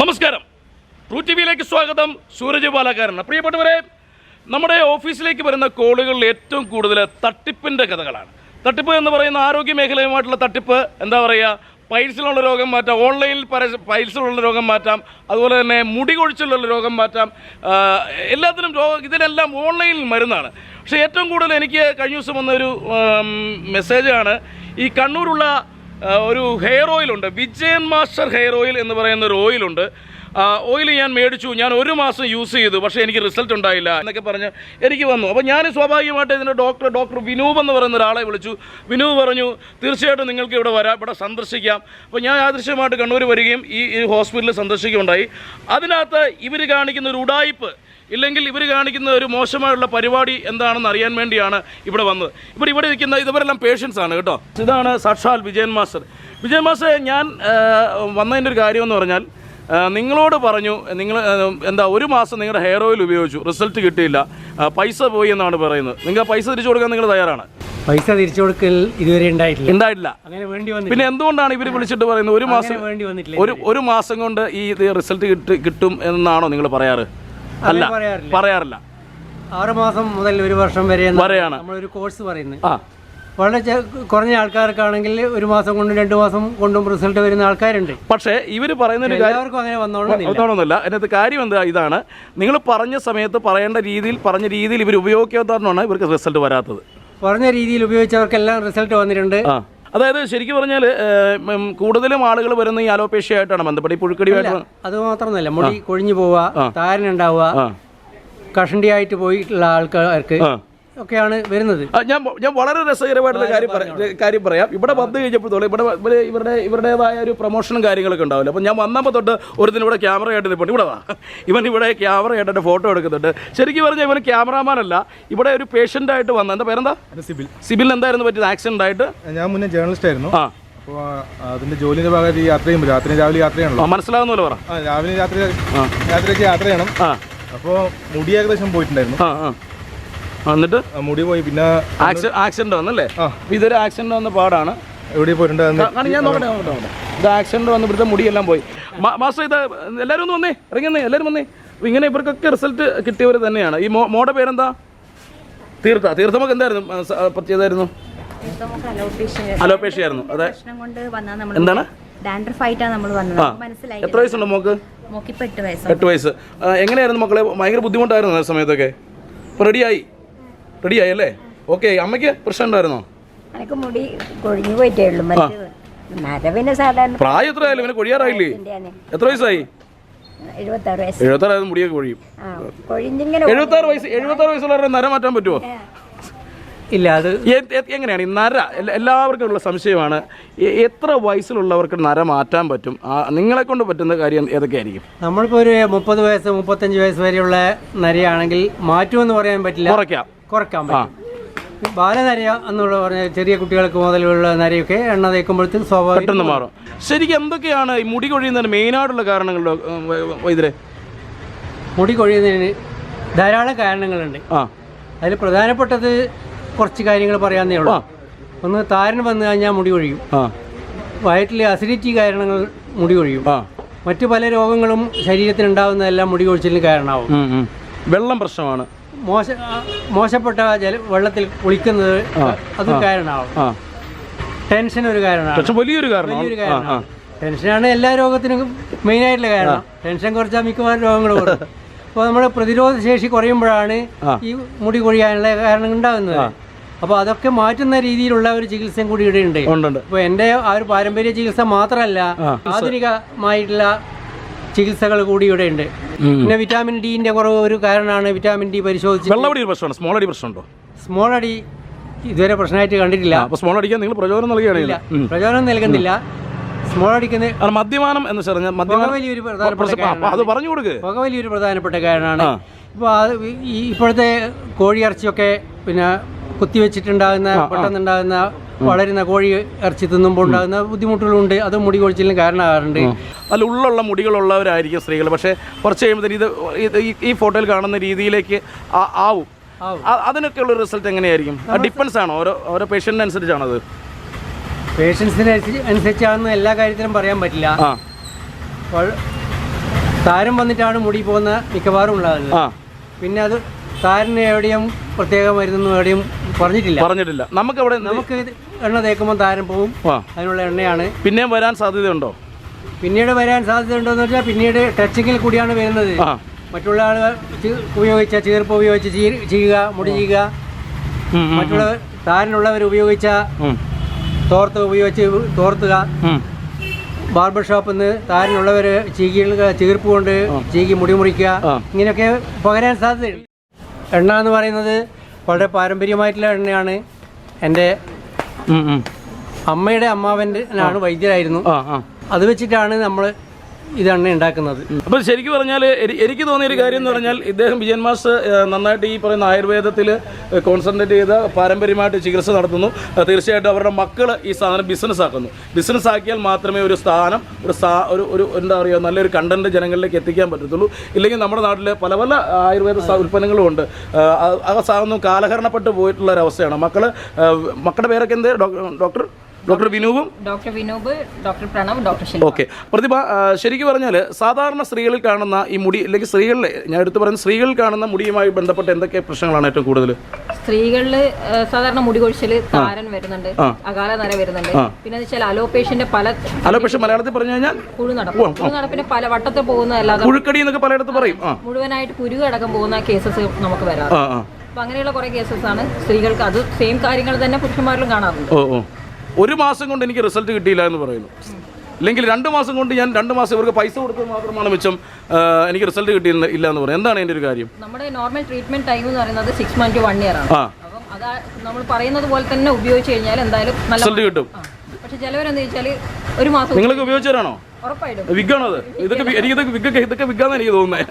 നമസ്കാരം. True T വിയിലേക്ക് സ്വാഗതം. സൂരജ് ബാലാകാരൻ പ്രിയപ്പെട്ടവരെ നമ്മുടെ ഓഫീസിലേക്ക് വരുന്ന കോളുകളിൽ ഏറ്റവും കൂടുതൽ തട്ടിപ്പിന്റെ കഥകളാണ്. തട്ടിപ്പ് എന്ന് പറയുന്ന ആരോഗ്യ മേഖലയുമായിട്ടുള്ള തട്ടിപ്പ് എന്താ പറയുക പൈൽസിലുള്ള രോഗം മാറ്റാം ഓൺലൈനിൽ പര പൈൽസിലുള്ള രോഗം മാറ്റാം അതുപോലെ തന്നെ മുടി കൊഴിച്ചിലുള്ള രോഗം മാറ്റാം എല്ലാത്തിനും രോഗം ഇതിനെല്ലാം ഓൺലൈനിൽ മരുന്നാണ്. പക്ഷേ ഏറ്റവും കൂടുതൽ എനിക്ക് കഴിഞ്ഞ ദിവസം വന്നൊരു മെസ്സേജാണ്. ഈ കണ്ണൂരുള്ള ഒരു ഹെയർ ഓയിലുണ്ട് വിജയൻ മാസ്റ്റർ ഹെയർ ഓയിൽ എന്ന് പറയുന്ന ഒരു ഓയിലുണ്ട് ഓയിൽ ഞാൻ മേടിച്ചു ഞാൻ ഒരു മാസം യൂസ് ചെയ്തു പക്ഷേ എനിക്ക് റിസൾട്ട് ഉണ്ടായില്ല എന്നൊക്കെ പറഞ്ഞ് എനിക്ക് വന്നു. അപ്പോൾ ഞാൻ സ്വാഭാവികമായിട്ട് ഇതിന്റെ ഡോക്ടർ ഡോക്ടർ വിനൂപ് എന്ന് പറയുന്ന ഒരാളെ വിളിച്ചു. വിനൂപ് പറഞ്ഞു തീർച്ചയായിട്ടും നിങ്ങൾക്ക് ഇവിടെ വരാം ഇവിടെ സന്ദർശിക്കാം. അപ്പോൾ ഞാൻ ആദൃശ്യമായിട്ട് കണ്ണൂർ വരികയും ഈ ഹോസ്പിറ്റലിൽ സന്ദർശിക്കുകയുണ്ടായി. അതിനകത്ത് ഇവർ കാണിക്കുന്ന ഒരു ഉടായ്പ് ഇല്ലെങ്കിൽ ഇവർ കാണിക്കുന്ന ഒരു മോശമായുള്ള പരിപാടി എന്താണെന്ന് അറിയാൻ വേണ്ടിയാണ് ഇവിടെ വന്നത്. ഇവിടെ ഇവിടെ ഇരിക്കുന്ന ഇവരെല്ലാം പേഷ്യൻസ് ആണ് കേട്ടോ. ഇതാണ് സാക്ഷാൽ വിജയൻ മാസ്റ്റർ. വിജയൻ മാസ്റ്റർ ഞാൻ വന്നതിന്റെ ഒരു കാര്യമെന്ന് പറഞ്ഞാൽ നിങ്ങളോട് പറഞ്ഞു നിങ്ങൾ എന്താ ഒരു മാസം നിങ്ങളുടെ ഹെയർ ഓയിൽ ഉപയോഗിച്ചു റിസൾട്ട് കിട്ടിയില്ല പൈസ പോയി എന്നാണ് പറയുന്നത്. നിങ്ങൾ പൈസ തിരിച്ചു കൊടുക്കാൻ നിങ്ങൾ തയ്യാറാണ്? പൈസ തിരിച്ചു കൊടുക്കൽ ഇതുവരെ ഉണ്ടായിട്ടില്ല. ഉണ്ടായിട്ടില്ല. അങ്ങനെ വേണ്ടി വന്നില്ല പിന്നെ എന്തുകൊണ്ടാണ് ഇവർ വിളിച്ചിട്ട് പറയുന്നത്? ഒരു മാസം വേണ്ടി വന്നിട്ടില്ല ഒരു ഒരു മാസം കൊണ്ട് ഈ റിസൾട്ട് കിട്ടി കിട്ടും എന്നാണോ നിങ്ങൾ പറയാറ്? അല്ല പറയാറില്ല. ആറ് മാസം മുതൽ ഒരു വർഷം വരെ. നമ്മളൊരു കോഴ്സ് പറയുന്നത്. ആ. വളരെ കുറഞ്ഞ ആൾക്കാർക്കാണെങ്കിൽ ഒരു മാസം കൊണ്ടും രണ്ട് മാസം കൊണ്ടും റിസൾട്ട് വരുന്ന ആൾക്കാരുണ്ട്. പക്ഷേ ഇവർ പറയുന്ന ഒരു കാര്യം എല്ലാവർക്കും അങ്ങനെ വന്നോളുന്നില്ല അതിനകത്ത് കാര്യം എന്താ? ഇതാണ്. നിങ്ങൾ പറഞ്ഞ സമയത്ത് പറയേണ്ട രീതിയിൽ പറഞ്ഞ രീതിയിൽ ഇവർ ഉപയോഗിക്കാത്തതാണ് ഇവർക്ക് റിസൾട്ട് വരാത്തത്. പറഞ്ഞ രീതിയിൽ ഉപയോഗിച്ചവർക്കെല്ലാം റിസൾട്ട് വന്നിട്ടുണ്ട്. അതായത് ശരിക്കും പറഞ്ഞാൽ കൂടുതലും ആളുകൾ വരുന്ന ഈ അലോപേഷ്യ ആയിട്ടാണ് ബന്ധപ്പെട്ട് ഈ പുഴുക്കടിയുമായിട്ട് അത് മാത്രമല്ല മുടി കൊഴിഞ്ഞു പോവുക താരനുണ്ടാവുക കഷണ്ടിയായിട്ട് പോയിട്ടുള്ള ആൾക്കാർക്ക് ഒക്കെയാണ് വരുന്നത്. ഞാൻ ഞാൻ വളരെ രസകരമായിട്ടുള്ള കാര്യം പറയാം കാര്യം പറയാം. ഇവിടെ വന്നു കഴിഞ്ഞപ്പോഴത്തോളം ഇവിടെ ഇവർ ഇവരുടെ ഇവരുടേതായ ഒരു പ്രൊമോഷനും കാര്യങ്ങളൊക്കെ ഉണ്ടാവില്ല? അപ്പം ഞാൻ വന്നപ്പോൾ തൊട്ട് ഒരുത്തിന് ഇവിടെ ക്യാമറ ആയിട്ട് നിൽപ്പുണ്ട് ഇവിടെ വാ. ഇവൻ ഇവിടെ ക്യാമറ ആയിട്ട് ഫോട്ടോ എടുക്കുന്നുണ്ട്. ശരിക്കും പറഞ്ഞാൽ ഇവൻ ക്യാമറാമാൻ അല്ല. ഇവിടെ ഒരു പേഷ്യന്റ് ആയിട്ട് വന്ന. എന്താ പേരെന്താ? സിബിൽ. സിബിൽ എന്തായിരുന്നു പറ്റിയത്? ആക്സിഡന്റ് ആയിട്ട്? ഞാൻ മുന്നേ ജേർണലിസ്റ്റ് ആയിരുന്നു. ആ. അപ്പോൾ അതിന്റെ ജോലിന്റെ ഭാഗമായിട്ട് ഈ യാത്ര ചെയ്യുമ്പോൾ രാത്രി രാവിലെ യാത്ര ചെയ്യണല്ലോ. മനസ്സിലാവുന്നല്ലോ പറ. ആ രാവിലെ രാത്രി രാത്രിയൊക്കെ യാത്ര ചെയ്യണം. ആ. അപ്പോൾ മുടി ഏകദേശം പോയിട്ടുണ്ടായിരുന്നു. ആ ആ ആ, എന്നിട്ട് ആ, മുടി പോയി. പിന്നെ ആക്സിഡന്റ് വന്നല്ലേ. ഇതൊരു ആക്സിഡന്റ് വന്ന പാടാണ്. എവിടെ പോയിട്ടുണ്ടായിരുന്നു ഞാൻ നോക്കട്ടെ നോക്കട്ടെ നോക്കട്ടെ. ഇത് ആക്സിഡന്റ് വന്ന് ഇവിടുത്തെ മുടിയെല്ലാം പോയി. മാസ്റ്റർ ഇത് എല്ലാവരും ഒന്ന് വന്നേ ഇറങ്ങുന്നേ എല്ലാരും എല്ലാവരും വന്നേ. ഇങ്ങനെ ഇവർക്കൊക്കെ റിസൾട്ട് കിട്ടിയവർ തന്നെയാണ്. ഈ മോടെ പേരെന്താ? തീർത്ഥ തീർത്ഥമൊക്കെ എന്തായിരുന്നു? പ്രത്യേകതായിരുന്നു അലോപേഷ്യ ആയിരുന്നു. അതെ. എന്താണ്? ഡാൻഡ്രഫ് ആയിട്ടാണ് നമ്മൾ വന്നത്. മനസ്സിലായി എത്ര വയസ്സുണ്ട് മോക്ക്? എട്ട് വയസ്സ്. എങ്ങനെയായിരുന്നു മക്കളെ? ഭയങ്കര ബുദ്ധിമുട്ടായിരുന്നു ആ സമയത്തൊക്കെ. റെഡിയായി റെഡിയായി അല്ലേ ഓക്കെ അമ്മയ്ക്ക് പ്രശ്നം ഉണ്ടായിരുന്നോ? എനിക്ക് മുടി കൊഴിഞ്ഞു പോയിട്ടേ ഉള്ളൂ മരവിന് സാധാരണ പ്രായം എത്ര ആയാലും ഇവന് കൊഴിയാറായില്ലേ? എത്ര വയസ്സായി? എഴുപത്താറ് വയസ്സ്. മുടിയൊക്കെ കൊഴിയും. കൊഴിഞ്ഞിങ്ങനെ എഴുപത്താറ് വയസ്സ് എഴുപത്താറ് നര മാറ്റാൻ പറ്റുമോ ഇല്ല അത് എങ്ങനെയാണ്? ഈ നര എല്ലാവർക്കും ഉള്ള സംശയമാണ്. എത്ര വയസ്സിലുള്ളവർക്ക് നര മാറ്റാൻ പറ്റും? നിങ്ങളെ കൊണ്ട് പറ്റുന്ന കാര്യം ഏതൊക്കെയായിരിക്കും? നമ്മളിപ്പോൾ ഒരു മുപ്പത് വയസ്സ് മുപ്പത്തഞ്ച് വയസ്സ് വരെയുള്ള നരയാണെങ്കിൽ മാറ്റുമെന്ന് പറയാൻ പറ്റില്ല. കുറയ്ക്കാം. കുറയ്ക്കാൻ പറ്റും. ബാലനരയ എന്നുള്ള പറഞ്ഞ ചെറിയ കുട്ടികൾക്ക് മുതലുള്ള നരയൊക്കെ എണ്ണ തേക്കുമ്പോഴത്തേക്ക് സ്വാഭാവികം പെട്ടെന്ന് മാറും. ശരിക്കും എന്തൊക്കെയാണ് ഈ മുടി കൊഴിയുന്നതിന് മെയിനായിട്ടുള്ള കാരണങ്ങൾ ഇതിലെ? മുടി കൊഴിയുന്നതിന് ധാരാളം കാരണങ്ങളുണ്ട്. അതിൽ പ്രധാനപ്പെട്ടത് കുറച്ച് കാര്യങ്ങൾ പറയാന്നേ ഉള്ളൂ. ഒന്ന് താരൻ വന്നു കഴിഞ്ഞാൽ മുടി കൊഴിയും. വയറ്റിലെ അസിഡിറ്റി കാരണങ്ങൾ മുടി കൊഴിയും. മറ്റു പല രോഗങ്ങളും ശരീരത്തിൽ ഉണ്ടാവുന്നതെല്ലാം മുടി കൊഴിച്ചിലിന് കാരണമാവും. വെള്ളം പ്രശ്നമാണ്. മോശ മോശപ്പെട്ട ജല വെള്ളത്തിൽ കുളിക്കുന്നത് അത് കാരണമാവും. ടെൻഷൻ ഒരു കാരണമാണ്. വലിയൊരു കാരണമാണ് വലിയൊരു കാരണമാണ്. ടെൻഷനാണ് എല്ലാ രോഗത്തിനും മെയിൻ ആയിട്ടുള്ള കാരണം ടെൻഷൻ കുറച്ചാൽ മിക്കവാറും രോഗങ്ങൾ കുറയും അപ്പോൾ നമ്മുടെ പ്രതിരോധ ശേഷി കുറയുമ്പോഴാണ് ഈ മുടി കൊഴിയാനുള്ള കാരണം ഉണ്ടാകുന്നത്. അപ്പോൾ അതൊക്കെ മാറ്റുന്ന രീതിയിലുള്ള ഒരു ചികിത്സയും കൂടി ഇവിടെ ഉണ്ട്. അപ്പോൾ എന്റെ ആ ഒരു പാരമ്പര്യ ചികിത്സ മാത്രമല്ല ആധുനികമായിട്ടുള്ള ചികിത്സകൾ കൂടി ഇവിടെ ഉണ്ട്. പിന്നെ വിറ്റാമിൻ ഡിന്റെ കുറവ് ഒരു കാരണമാണ് വിറ്റാമിൻ ഡി പരിശോധിച്ച് വെള്ളമടി ഒരു പ്രശ്നമാണ് സ്മോൾ അടി പ്രശ്നമുണ്ടോ? സ്മോൾ അടി ഇതുവരെ പ്രശ്നമായിട്ട് കണ്ടിട്ടില്ല. അപ്പൊ സ്മോൾ അടിക്കാൻ നിങ്ങൾ പ്രചോദനം നൽകുകയാണെങ്കിൽ. പ്രചോദനം നൽകുന്നില്ല. സ്മോൾ അടിക്കുന്ന അത് മദ്യപാനം എന്ന് പറഞ്ഞാൽ മദ്യപാനം വലിയൊരു പ്രധാനപ്പെട്ട അത് പറഞ്ഞു കൊടുക്ക്. പുക വലിയൊരു പ്രധാനപ്പെട്ട കാരണമാണ്. ഇപ്പോൾ അത് ഈ ഇപ്പോഴത്തെ കോഴിയിറച്ചിയൊക്കെ പിന്നെ കുത്തിവെച്ചിട്ടുണ്ടാകുന്ന പെട്ടെന്നുണ്ടാകുന്ന വളരുന്ന കോഴി ഇറച്ചി തിന്നുമ്പോൾ ഉണ്ടാകുന്ന ബുദ്ധിമുട്ടുകളുണ്ട്. അത് മുടി കൊഴിച്ചിലിന് കാരണമാകാറുണ്ട്. അല്ല ഉള്ളുള്ള മുടികളുള്ളവരായിരിക്കും സ്ത്രീകൾ. പക്ഷേ കുറച്ച് കഴിയുമ്പോൾ ഇത് ഈ- ഫോട്ടോയിൽ കാണുന്ന രീതിയിലേക്ക് ആവും. അതിനൊക്കെയുള്ള റിസൾട്ട് എങ്ങനെയായിരിക്കും? ഡിപ്പെൻസ് ആണോ? ഓരോ ഓരോ പേഷ്യന്റിന് അനുസരിച്ചാണോ അത്? പേഷ്യൻസിന് അനുസരിച്ചാണെന്ന് എല്ലാ കാര്യത്തിലും പറയാൻ പറ്റില്ല. താരം വന്നിട്ടാണ് മുടി പോകുന്ന മിക്കവാറും ഉള്ളത് പിന്നെ അത് താരന് എവിടെയും പ്രത്യേക മരുന്നൊന്നും എവിടെയും പറഞ്ഞിട്ടില്ല. പറഞ്ഞിട്ടില്ല. നമുക്ക് അവിടെ നമുക്ക് ഇത് എണ്ണ തേക്കുമ്പോൾ താരം പോവും. ആ. അതിനുള്ള എണ്ണയാണ്. പിന്നെയും വരാൻ സാധ്യതയുണ്ടോ? പിന്നീട് വരാൻ സാധ്യതയുണ്ടോയെന്ന് വെച്ചാൽ പിന്നീട് ടച്ചിങ്ങിൽ കൂടിയാണ് വരുന്നത്. ആ. മറ്റുള്ള ആളുകൾ ചീ- ഉപയോഗിച്ച ചീർപ്പ് ഉപയോഗിച്ച് ചീ- ചെയ്യുക മുടി ചെയ്യുക. ഉം, ഉം, മറ്റുള്ള താരനുള്ളവർ ഉപയോഗിച്ച ഉം, തോർത്ത് ഉപയോഗിച്ച് തോർത്തുക. ഉം. ബാർബർ ഷോപ്പിൽ നിന്ന് താരനുള്ളവർ ചീകികൾ ചീർപ്പ് കൊണ്ട് ചീകി മുടി മുറിക്കുക. ആ. ഇങ്ങനെയൊക്കെ പകരാൻ സാധ്യതയുണ്ട്. എണ്ണ എന്ന് പറയുന്നത് വളരെ പാരമ്പര്യമായിട്ടുള്ള എണ്ണയാണ്. എന്റെ. അമ്മയുടെ അമ്മാവന്റെ ആണ് വൈദ്യരായിരുന്നു. അത് വെച്ചിട്ടാണ് നമ്മൾ ഇത് എണ്ണ ഉണ്ടാക്കുന്നത് അപ്പോൾ ശരിക്കും പറഞ്ഞാൽ എനിക്ക് തോന്നിയ ഒരു കാര്യം എന്ന് പറഞ്ഞാൽ ഇദ്ദേഹം വിജയൻ മാസ് നന്നായിട്ട് ഈ പറയുന്ന ആയുർവേദത്തിൽ കോൺസെൻട്രേറ്റ് ചെയ്ത് പാരമ്പര്യമായിട്ട് ചികിത്സ നടത്തുന്നു. തീർച്ചയായിട്ടും അവരുടെ മക്കൾ ഈ സാധനം ബിസിനസ് ആക്കുന്നു. ബിസിനസ് ആക്കിയാൽ മാത്രമേ ഒരു സ്ഥാനം ഒരു ഒരു ഒരു എന്താ പറയുക നല്ലൊരു കണ്ടന്റ് ജനങ്ങളിലേക്ക് എത്തിക്കാൻ പറ്റത്തുള്ളൂ. ഇല്ലെങ്കിൽ നമ്മുടെ നാട്ടിൽ പല പല ആയുർവേദ ഉൽപ്പന്നങ്ങളും ഉണ്ട്. സാധനം കാലഹരണപ്പെട്ട് പോയിട്ടുള്ള ഒരു അവസ്ഥയാണ്. മക്കൾ മക്കളുടെ പേരൊക്കെ എന്ത്? Doctor? Doctor വിനൂപും? Doctor Vinob doctor Pranav doctor okay. പ്രതിഭ ശരിക്ക് പറഞ്ഞാൽ സാധാരണ സ്ത്രീകളിൽ കാണുന്ന ഈ മുടി അല്ലെങ്കിൽ സ്ത്രീകളിലെ ഞാൻ എടുത്തു പറയുന്ന സ്ത്രീകളിൽ കാണുന്ന മുടിയുമായി ബന്ധപ്പെട്ട എന്തൊക്കെ പ്രശ്നങ്ങളാണ് ഏറ്റവും കൂടുതൽ സ്ത്രീകളിൽ സാധാരണ മുടി കൊഴിച്ചിൽ താരൻ വരുന്നുണ്ട് അകാല നര വരുന്നുണ്ട്. പിന്നെ വെച്ചാൽ അലോപേഷ്യന്റെ പല അലോപേഷ്യ മലയാളത്തിൽ പറഞ്ഞു കഴിഞ്ഞാൽ കുഴുനടപ്പ് കുഴുനടപ്പിന് പല വട്ടത്തിൽ പോകുന്ന അല്ലാതെ പുഴുക്കടി എന്നൊക്കെ പലയിടത്ത് പറയും. മുഴുവനായിട്ട് കുരുവ് അടക്കം പോകുന്ന കേസസ് നമുക്ക് വരാം അപ്പൊ അങ്ങനെയുള്ള കുറെ കേസസ് ആണ് സ്ത്രീകൾക്ക് അത് സെയിം കാര്യങ്ങൾ തന്നെ പുരുഷന്മാരിലും കാണാറുണ്ട്. ഒരു മാസം കൊണ്ട് എനിക്ക് റിസൾട്ട് കിട്ടിയില്ല എന്ന് പറയുന്നു. അല്ലെങ്കിൽ രണ്ട് മാസം കൊണ്ട് ഞാൻ രണ്ട് മാസം ഇവർക്ക് പൈസ കൊടുത്തത് മാത്രമാണ് മിച്ചം എനിക്ക് റിസൾട്ട് കിട്ടിയില്ല ഇല്ല എന്ന് പറയും എന്താണ് എന്റെ ഒരു കാര്യം? നമ്മുടെ നോർമൽ ട്രീറ്റ്മെന്റ് ടൈം എന്ന് പറയുന്നത് six month to one year ആണ്. അപ്പം അതാ നമ്മൾ പറയുന്നത് പോലെ തന്നെ ഉപയോഗിച്ച് കഴിഞ്ഞാൽ എന്തായാലും നല്ല റിസൾട്ട് കിട്ടും. പക്ഷെ ചിലവരെന്ന് വെച്ചാൽ ഒരു മാസം നിങ്ങൾക്ക് ഉപയോഗിച്ചവരാണോ? തരാണോ വിഗാണോ അത്. ഇതൊക്കെ എനിക്ക് ഇതൊക്കെ വിഗൊക്കെ ഇതൊക്കെ വിഗാന്ന് എനിക്ക് തോന്നുന്നത്.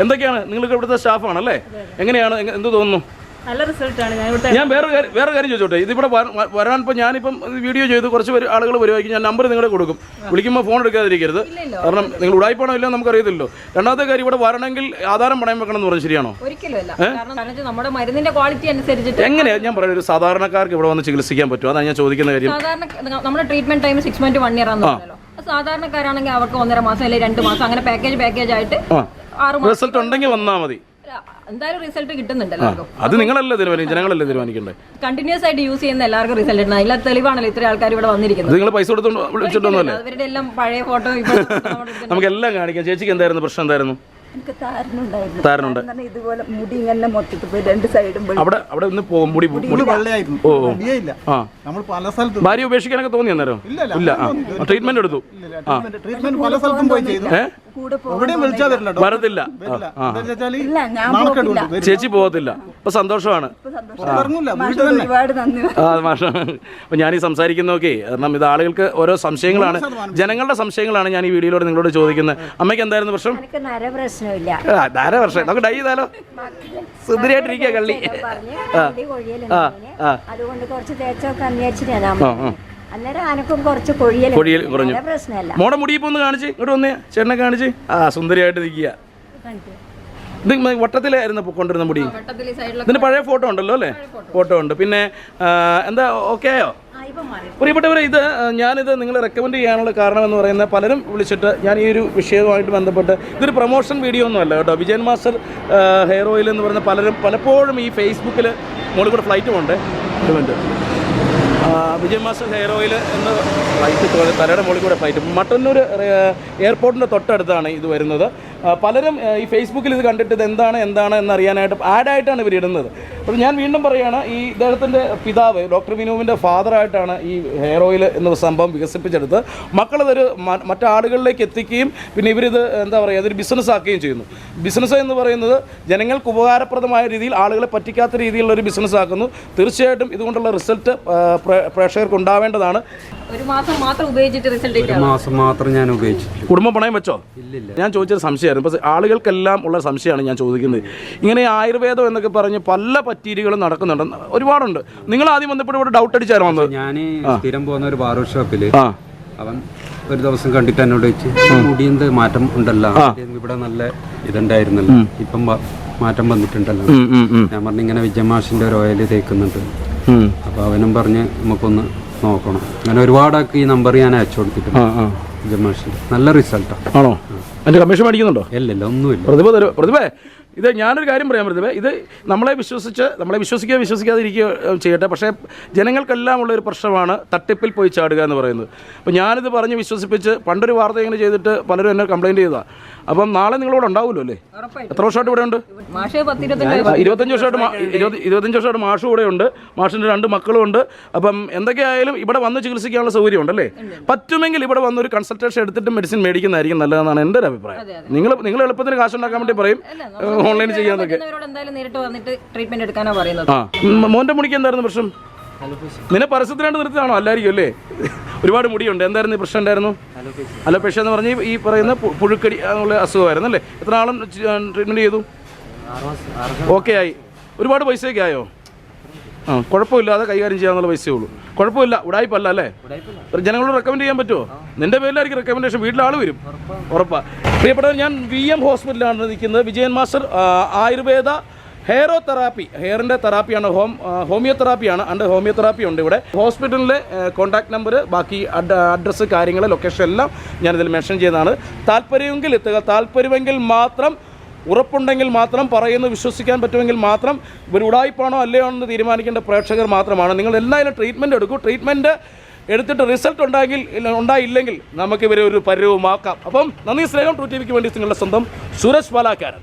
എന്തൊക്കെയാണ്? നിങ്ങൾക്ക് ഇവിടുത്തെ സ്റ്റാഫാണല്ലേ എങ്ങനെയാണ്? എങ്ങ- എന്ത് തോന്നുന്നു? നല്ല റിസൾട്ടാണ് ഞാൻ ഇവിടുത്തെ ഞാൻ വേറെ കാര്യം വേറെ കാര്യം ചോദിച്ചോട്ടെ? ഇതിവിടെ വര- വരാൻ ഇപ്പം ഞാനിപ്പം വീഡിയോ ചെയ്ത് കുറച്ച് പേര് ആളുകൾ വരുമായിരിക്കും ഞാൻ നമ്പർ നിങ്ങളെ കൊടുക്കും. വിളിക്കുമ്പോൾ ഫോൺ എടുക്കാതിരിക്കരുത്. കാരണം നിങ്ങൾ ഉടായ്പാണോ ഇല്ലയോ നമുക്കറിയത്തില്ലോ രണ്ടാമത്തെ കാര്യം ഇവിടെ വരണമെങ്കിൽ ആധാരം പണയം വെക്കണം എന്ന് പറഞ്ഞാൽ ശരിയാണോ? ഒരിക്കലും അല്ല. കാരണം കാരണം വെച്ചാൽ നമ്മുടെ മരുന്നിന്റെ ക്വാളിറ്റി അനുസരിച്ചിട്ട് എങ്ങനെയാ? ഞാൻ പറയുന്നത് ഒരു സാധാരണക്കാർക്ക് ഇവിടെ വന്ന് ചികിത്സിക്കാൻ പറ്റുമോ? അതാണ് ഞാൻ ചോദിക്കുന്ന കാര്യം. സാധാരണ നമ്മുടെ treatment time six month one year ആണെന്ന് പറഞ്ഞല്ലോ. അപ്പൊ സാധാരണക്കാരാണെങ്കിൽ അവർക്ക് ഒന്നര മാസം അല്ലെങ്കിൽ രണ്ട് മാസം അങ്ങനെ പാക്കേജ് പാക്കേജ് ആയിട്ട് ആ. ആറ് മാസം റിസൾട്ട് ഉണ്ടെങ്കിൽ വന്നാൽ മതി. എന്തായാലും റിസൾട്ട് അത് നിങ്ങളല്ലേ തീരുമാനിക്കും ജനങ്ങളല്ലേ തീരുമാനിക്കണ്ടേ? കണ്ടിന്യൂസ് ആയിട്ട് യൂസ് ചെയ്യുന്ന എല്ലാവർക്കും റിസൾട്ട് ഉണ്ട്. അതിലെ തെളിവാണല്ലോ ഇത്ര ആൾക്കാർ ഇവിടെ വന്നിരിക്കുന്നത്. നിങ്ങൾ പൈസ കൊടുത്തോണ്ട് വിളിച്ചിട്ടൊന്നുമല്ലേ? അവരുടെ എല്ലാം പഴയ ഫോട്ടോ ഇപ്പൊ എല്ലാം കാണിക്കാം. ചേച്ചിക്ക് എന്തായിരുന്നു? പ്രശ്നം എന്തായിരുന്നു? താരനുണ്ട്. ഇതുപോലെ മുടി ഇങ്ങനെ മൊത്തത്തിൽ പോയി രണ്ട് സൈഡും അവിടെ അവിടെ ഒന്ന് പോകും. മുടി ഓ ആ. നമ്മൾ പല സ്ഥലത്തും ഭാര്യ ഉപേക്ഷിക്കാനൊക്കെ തോന്നി അന്നേരം? ഇല്ല ട്രീറ്റ്മെന്റ് എടുത്തു. ട്രീറ്റ്മെന്റ് പല സ്ഥലത്തും പോയി ചെയ്തു. കൂടെ വരത്തില്ല. ചേച്ചി പോകത്തില്ല. അപ്പൊ സന്തോഷമാണ്. അപ്പൊ ഞാൻ ഈ സംസാരിക്കുന്നതൊക്കെ കാരണം ഇത് ആളുകൾക്ക് ഓരോ സംശയങ്ങളാണ്. ജനങ്ങളുടെ സംശയങ്ങളാണ് ഞാൻ ഈ വീഡിയോയിലൂടെ നിങ്ങളോട് ചോദിക്കുന്നത്. അമ്മയ്ക്ക് എന്തായിരുന്നു പ്രശ്നം? ധാര പ്രശ്നം. നമുക്ക് ഡൈ ചെയ്താലോ? സുന്ദരിയായിട്ടിരിക്കുക കള്ളി. പറഞ്ഞ് ആ. ആ. ആ അതുകൊണ്ട് കുറച്ച് തേച്ചൊക്കെ അന്വേഷിച്ചിട്ട് ഞാൻ കൊഴിയൽ കുറഞ്ഞു. മോടെ മുടി ഇപ്പൊ ഒന്ന് കാണിച്ച്. ഇങ്ങോട്ട് വന്നേ. ചേട്ടനെ കാണിച്ച്. ആ സുന്ദരിയായിട്ട് നിൽക്കുക. ഇത് വട്ടത്തിലായിരുന്നു കൊണ്ടിരുന്ന മുടി. ഇതിന് പഴയ ഫോട്ടോ ഉണ്ടല്ലോ അല്ലേ? ഫോട്ടോ. ഉണ്ട്. പിന്നെ ആ, എന്താ ഓക്കെ ആയോ? പ്രിയപ്പെട്ടവരെ ഇത് ഞാനിത് നിങ്ങളെ റെക്കമെൻഡ് ചെയ്യാനുള്ള കാരണം എന്ന് പറയുന്നത് പലരും വിളിച്ചിട്ട് ഞാൻ ഈ ഒരു വിഷയവുമായിട്ട് ബന്ധപ്പെട്ട് ഇതൊരു പ്രൊമോഷൻ വീഡിയോ ഒന്നും അല്ല കേട്ടോ. വിജയൻ മാസ്റ്റർ ഹെയർ ഓയിൽ എന്ന് പറയുന്ന പലരും പലപ്പോഴും ഈ ഫേസ്ബുക്കിൽ മോളിൽ കൂടെ ഫ്ലൈറ്റും ഉണ്ട്. വിജയ് മാസ്റ്റർ ഹെയർ ഓയിൽ എന്ന് ഫ്ലൈറ്റ് തലയുടെ മുകളിൽ കൂടെ ഫ്ലൈറ്റ് മട്ടന്നൂർ എയർപോർട്ടിന്റെ തൊട്ടടുത്താണ് ഇത് വരുന്നത്. പലരും ഈ ഫേസ്ബുക്കിൽ ഇത് കണ്ടിട്ട് ഇത് എന്താണ് എന്താണ് എന്നറിയാനായിട്ട് ആഡായിട്ടാണ് ഇവർ ഇടുന്നത്. അപ്പോൾ ഞാൻ വീണ്ടും പറയുകയാണ് ഈ ഇദ്ദേഹത്തിന്റെ പിതാവ് ഡോക്ടർ വിനുവിന്റെ ഫാദറായിട്ടാണ് ഈ ഹെയർ ഓയിൽ എന്ന സംഭവം വികസിപ്പിച്ചെടുത്ത് മക്കളതൊരു മറ്റാളുകളിലേക്ക് എത്തിക്കുകയും പിന്നെ ഇവരിത് എന്താ പറയുക അതൊരു ബിസിനസ് ആക്കുകയും ചെയ്യുന്നു. ബിസിനസ് എന്ന് പറയുന്നത് ജനങ്ങൾക്ക് ഉപകാരപ്രദമായ രീതിയിൽ ആളുകളെ പറ്റിക്കാത്ത രീതിയിലുള്ള ഒരു ബിസിനസ് ആക്കുന്നു. തീർച്ചയായിട്ടും ഇതുകൊണ്ടുള്ള റിസൾട്ട് പ്രേക്ഷകർക്ക് ഉണ്ടാവേണ്ടതാണ്. ഒരു മാസം മാത്രം ഉപയോഗിച്ചിട്ട് റിസൾട്ട് ഒരു മാസം മാത്രം ഞാൻ ഉപയോഗിച്ചിട്ടുള്ളൂ കുടുംബം പണയം വെച്ചോ? ഇല്ലില്ല. ഞാൻ ചോദിച്ചൊരു സംശയമായിരുന്നു. പക്ഷെ ആളുകൾക്കെല്ലാം ഉള്ള സംശയമാണ് ഞാൻ ചോദിക്കുന്നത്. ഇങ്ങനെ ആയുർവേദം എന്നൊക്കെ പറഞ്ഞ് പല പറ്റീരികളും നടക്കുന്നുണ്ട്. ഒരുപാടുണ്ട്. നിങ്ങൾ ആദ്യം വന്നപ്പോൾ ഇവിടെ ഡൗട്ട് അടിച്ചായിരുന്നു വന്നത്. ഞാൻ സ്ഥിരം പോകുന്ന ഒരു ബാർബർ ഷോപ്പിൽ ആ. അവൻ ഒരു ദിവസം കണ്ടിട്ട് എന്നോട് ചോദിച്ചു മുടിയന്ത് മാറ്റം ഉണ്ടല്ലോ? ആദ്യം ഇവിടെ നല്ല ഇതുണ്ടായിരുന്നല്ലോ? ഇപ്പം വ- മാറ്റം വന്നിട്ടുണ്ടല്ലോ. ഞാൻ പറഞ്ഞു ഇങ്ങനെ വിജയമാഷിന്റെ ഒരു ഓയിൽ തേക്കുന്നുണ്ട്. അപ്പൊ അവനും പറഞ്ഞ് നമുക്കൊന്ന് നോക്കണം. അങ്ങനെ ഒരുപാടൊക്കെ ഈ നമ്പർ ഞാൻ അയച്ചു കൊടുത്തിട്ടുണ്ട്. ആ നല്ല റിസൾട്ടാണ് ആണോ? അതിന്റെ കമ്മീഷൻ മേടിക്കുന്നുണ്ടോ? ഇല്ലല്ല ഒന്നുമില്ല. പ്രതിഭ തരും പ്രതിഭ ഇത് ഞാനൊരു കാര്യം പറയാം പ്രതിഭ. ഇത് നമ്മളെ വിശ്വസിച്ച് നമ്മളെ വിശ്വസിക്കുക വിശ്വസിക്കാതിരിക്കുക ഏഹ്, ചെയ്യട്ടെ. പക്ഷേ ജനങ്ങൾക്കെല്ലാം ഉള്ള ഒരു പ്രശ്നമാണ് തട്ടിപ്പിൽ പോയി ചാടുക എന്ന് പറയുന്നത്. അപ്പോൾ ഞാനിത് പറഞ്ഞ് വിശ്വസിപ്പിച്ച് പണ്ടൊരു വാർത്ത ഇങ്ങനെ ചെയ്തിട്ട് പലരും എന്നെ കംപ്ലയിന്റ് ചെയ്തതാണ് അപ്പം നാളെ നിങ്ങളിവിടെ ഉണ്ടാവുമല്ലോ അല്ലേ? എത്ര വർഷമായിട്ട് ഇവിടെ ഉണ്ട്? ഇരുപത്തഞ്ച് വർഷമായിട്ട് ഇരുപത്തഞ്ച് വർഷമായിട്ട് മാഷും ഇവിടെ ഉണ്ട്. മാഷിന്റെ രണ്ട് മക്കളും ഉണ്ട്. അപ്പം എന്തൊക്കെയായാലും ഇവിടെ വന്ന് ചികിത്സിക്കാനുള്ള സൗകര്യം ഉണ്ടല്ലേ പറ്റുമെങ്കിൽ ഇവിടെ വന്ന് ഒരു കൺസൾട്ടേഷൻ എടുത്തിട്ട് മെഡിസിൻ മേടിക്കുന്നതായിരിക്കും നല്ലതെന്നാണ് എന്റെ ഒരു അഭിപ്രായം. നിങ്ങൾ നിങ്ങൾ എളുപ്പത്തിന് കാശുണ്ടാക്കാൻ വേണ്ടി പറയും. ഓൺലൈൻ ചെയ്യാന്നൊക്കെ. മോന്റെ മുടിക്ക് എന്തായിരുന്നു പ്രശ്നം? നിന്നെ പരസ്യത്തിനായിട്ട് നിർത്തിയതാണോ? അല്ലായിരിക്കും അല്ലേ? ഒരുപാട് മുടിയുണ്ട്. എന്തായിരുന്നു പ്രശ്നം ഉണ്ടായിരുന്നു? അലോപേഷ്യ എന്ന് പറഞ്ഞ് ഈ പറയുന്ന പുഴുക്കടി അങ്ങനെയുള്ള അസുഖമായിരുന്നു അല്ലേ? എത്ര ആളും ട്രീറ്റ്മെന്റ് ചെയ്തു? ഓക്കെ ആയി. ഒരുപാട് പൈസയൊക്കെ ആയോ? ആ കുഴപ്പമില്ലാതെ കൈകാര്യം ചെയ്യാന്നുള്ള പൈസയേ ഉള്ളൂ കുഴപ്പമില്ല. ഉടായ്പല്ല അല്ലേ? ജനങ്ങളോട് റെക്കമെൻഡ് ചെയ്യാൻ പറ്റുമോ നിന്റെ പേരിലായിരിക്കും റെക്കമെൻഡേഷൻ വീട്ടിൽ ആൾ വരും. ഉറപ്പാ. പ്രിയപ്പെട്ടവർ ഞാൻ വി എം ഹോസ്പിറ്റലാണ് നിൽക്കുന്നത്. വിജയൻ മാസ്റ്റർ ആയുർവേദ ഹെയറോ തെറാപ്പി ഹെയറിന്റെ തെറാപ്പിയാണ് ഹോം ഹോമിയോ തെറാപ്പിയാണ് അണ്ട് ഹോമിയോ തെറാപ്പി ഉണ്ട് ഇവിടെ. ഹോസ്പിറ്റലിലെ കോൺടാക്ട് നമ്പർ ബാക്കി അഡ്രസ്സ് കാര്യങ്ങൾ ലൊക്കേഷൻ എല്ലാം ഞാനിതിൽ മെൻഷൻ ചെയ്തതാണ്. താല്പര്യമെങ്കിൽ എത്തുക താല്പര്യമെങ്കിൽ മാത്രം ഉറപ്പുണ്ടെങ്കിൽ മാത്രം പറയുന്നു വിശ്വസിക്കാൻ പറ്റുമെങ്കിൽ മാത്രം ഇവർ ഉടായ്പാണോ അല്ലയോ എന്ന് തീരുമാനിക്കേണ്ട പ്രേക്ഷകർ മാത്രമാണ്. നിങ്ങൾ എല്ലാവരും ട്രീറ്റ്മെന്റ് എടുക്കൂ. ട്രീറ്റ്മെന്റ് എടുത്തിട്ട് റിസൾട്ട് ഉണ്ടെങ്കിൽ ഉണ്ടായില്ലെങ്കിൽ നമുക്ക് ഇവരെ ഒരു പരിരവുമാക്കാം അപ്പം നന്ദി സ്നേഹം ടു ടി വിക്ക് വേണ്ടി നിങ്ങളുടെ സ്വന്തം സുരേഷ് പാലാക്കാരൻ